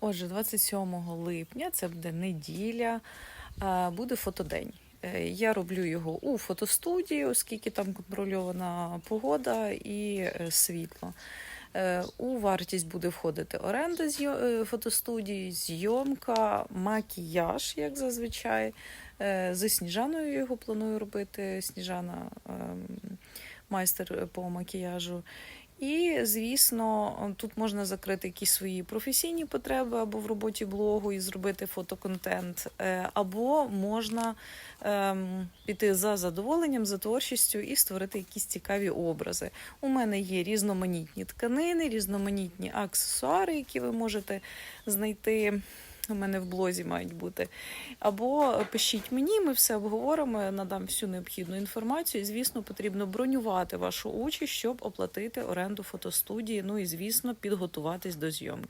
Отже, 27 липня, це буде неділя, е, буде фотодень. Е, Я роблю його у фотостудії, оскільки там контрольована погода і е, світло. У вартість буде входити оренда е, фотостудії, зйомка, макіяж, як зазвичай. Зі Сніжаною його планую робити. Сніжана ем, майстер по макіяжу. І, звісно, тут можна закрити якісь свої професійні потреби або в роботі блогу і зробити фотоконтент, е, або можна ем, піти за задоволенням, за творчістю і створити якісь цікаві образи. У мене є різноманітні тканини, різноманітні аксесуари, які ви можете знайти. У мене в блозі мають бути. Або пишіть мені, ми все обговоримо, надам всю необхідну інформацію. І, звісно, потрібно бронювати вашу участь, щоб оплатити оренду фотостудії. Ну і звісно, підготуватись до зйомки.